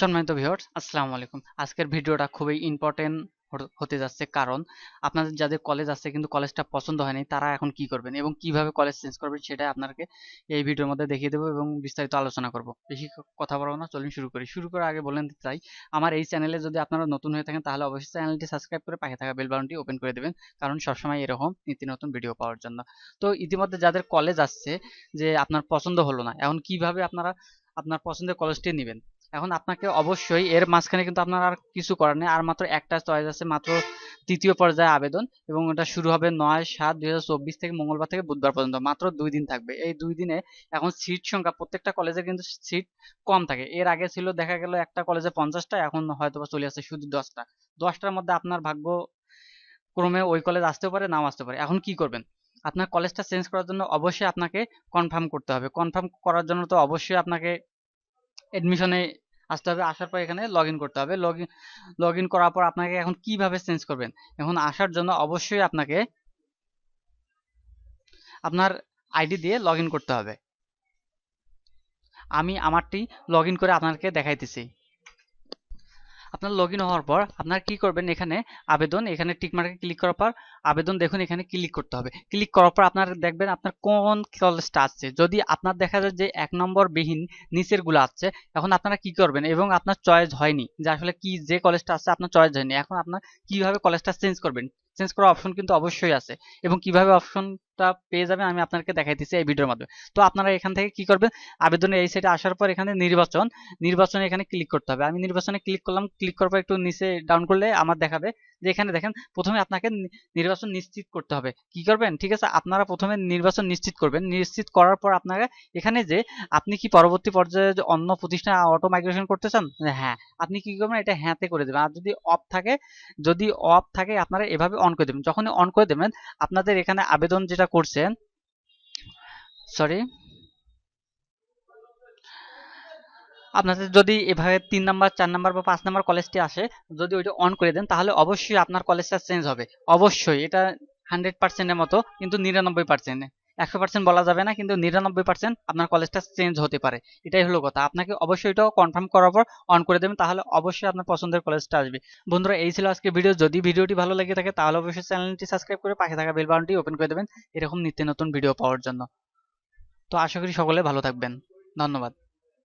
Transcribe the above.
সম্মানিত ভিউয়ার্স আসসালামু আলাইকুম। আজকের ভিডিওটা খুবই ইম্পর্টেন্ট হতে যাচ্ছে কারণ আপনাদের যাদের কলেজ আছে কিন্তু কলেজটা পছন্দ হয়নি, তারা এখন কি করবেন এবং কীভাবে কলেজ চেঞ্জ করবেন সেটা আপনাকে এই ভিডিওর মধ্যে দেখিয়ে দেবো এবং বিস্তারিত আলোচনা করব। বেশি কথা বলব না, চলুন শুরু করি। শুরু করার আগে বলেন দিতে চাই, আমার এই চ্যানেলে যদি আপনারা নতুন হয়ে থাকেন তাহলে অবশ্যই চ্যানেলটি সাবস্ক্রাইব করে পাশে থাকা বেল বাটনটি ওপেন করে দেবেন, কারণ সবসময় এরকম নীতি নতুন ভিডিও পাওয়ার জন্য। তো ইতিমধ্যে যাদের কলেজ আসছে যে আপনার পছন্দ হলো না, এখন কীভাবে আপনারা, আপনার পছন্দের কলেজটি নেবেন? এখন আপনাকে অবশ্যই এর মাঝখানে কিন্তু আপনার আর কিছু করার নেই। আর মাত্র একটা চয়েস আছে, মাত্র তৃতীয় পর্যায়ে আবেদন এবং এটা শুরু হবে নয় সাত দুই থেকে মঙ্গলবার থেকে বুধবার পর্যন্ত। মাত্র দুই দিন থাকবে। এই দুই দিনে এখন সিট সংখ্যা প্রত্যেকটা কলেজে কিন্তু সিট কম থাকে। এর আগে ছিল, দেখা গেল একটা কলেজে পঞ্চাশটা, এখন হয়তো চলে আসছে শুধু দশটা। দশটার মধ্যে আপনার ভাগ্য ক্রমে ওই কলেজ আসতেও পারে, নাও আসতে পারে। এখন কি করবেন? আপনার কলেজটা চেঞ্জ করার জন্য অবশ্যই আপনাকে কনফার্ম করতে হবে। কনফার্ম করার জন্য তো অবশ্যই আপনাকে এডমিশনে আসতে হবে, আসার পর এখানে লগ করতে হবে। লগ লগ করার পর আপনাকে এখন কীভাবে চেঞ্জ করবেন? এখন আসার জন্য অবশ্যই আপনাকে আপনার আইডি দিয়ে লগ করতে হবে। আমি আমারটি লগ করে আপনাকে দেখাইতেছি। আপনার লগ হওয়ার পর আপনার কি করবেন এখানে? আবেদন, এখানে টিকমার্কে ক্লিক করার পর আবেদন দেখুন, এখানে ক্লিক করতে হবে। ক্লিক করার পর আপনার দেখবেন আপনার কোন কলেজটা আসছে। যদি আপনার দেখা যায় যে এক নম্বর বিহীন নিচেরগুলো আসছে, এখন আপনারা কি করবেন? এবং আপনার চয়েস হয়নি যে আসলে কি, যে কলেজটা আসছে, আপনার চয়েস হয়নি। এখন আপনার কীভাবে কলেজটা চেঞ্জ করবেন? চেঞ্জ করার অপশন কিন্তু অবশ্যই আছে। এবং কীভাবে অপশনটা পেয়ে যাবেন আমি আপনাকে দেখাইতেছি এই ভিডিওর মাধ্যমে। তো আপনারা এখান থেকে কি করবেন? আবেদনের এই সাইডে আসার পর এখানে নির্বাচন। নির্বাচনে এখানে ক্লিক করতে হবে। আমি নির্বাচনে ক্লিক করলাম। ক্লিক করার পর একটু নিচে ডাউন করলে আমার দেখাবে যে এখানে দেখেন, প্রথমে আপনাকে নির্বাচন নিশ্চিত করতে হবে। কি করবেন? ঠিক আছে, আপনারা প্রথমে নির্বাচন নিশ্চিত করবেন। নিশ্চিত করার পর আপনাকে এখানে যে আপনি কি পরবর্তী পর্যায়ে অন্য প্রতিষ্ঠানে অটো মাইগ্রেশন করতে চান? হ্যাঁ আপনি কি করবেন? এটা হ্যাঁতে করে দেবেন। আর যদি অফ থাকে, যদি অফ থাকে, আপনারা এভাবে অন করে দেবেন। যখনই অন করে দেবেন, আপনাদের এখানে আবেদন যেটা করছেন সরি আপনাদের যদি এভাবে তিন নাম্বার, চার নাম্বার বা পাঁচ নাম্বার কলেজটি আসে, যদি ওইটা অন করে দেন, তাহলে অবশ্যই আপনার কলেজটা চেঞ্জ হবে। অবশ্যই, এটা হান্ড্রেড পার্সেন্টের মতো, কিন্তু নিরানব্বই পার্সেন্ট একশো পার্সেন্ট বলা যাবে না, কিন্তু নিরানব্বই পার্সেন্ট আপনার কলেজটা চেঞ্জ হতে পারে। এটাই হলো কথা। আপনাকে অবশ্যই এটাও কনফার্ম করার পর অন করে দেবেন, তাহলে অবশ্যই আপনার পছন্দের কলেজটা আসবে। বন্ধুরা, এই ছিল আজকে ভিডিও যদি ভিডিওটি ভালো লেগে থাকে, তাহলে অবশ্যই চ্যানেলটি সাবস্ক্রাইব করে পাশে থাকা বেল বাটনটি ওপেন করে দেবেন। এরকম নিত্য নতুন ভিডিও পাওয়ার জন্য। তো আশা করি সকলে ভালো থাকবেন। ধন্যবাদ।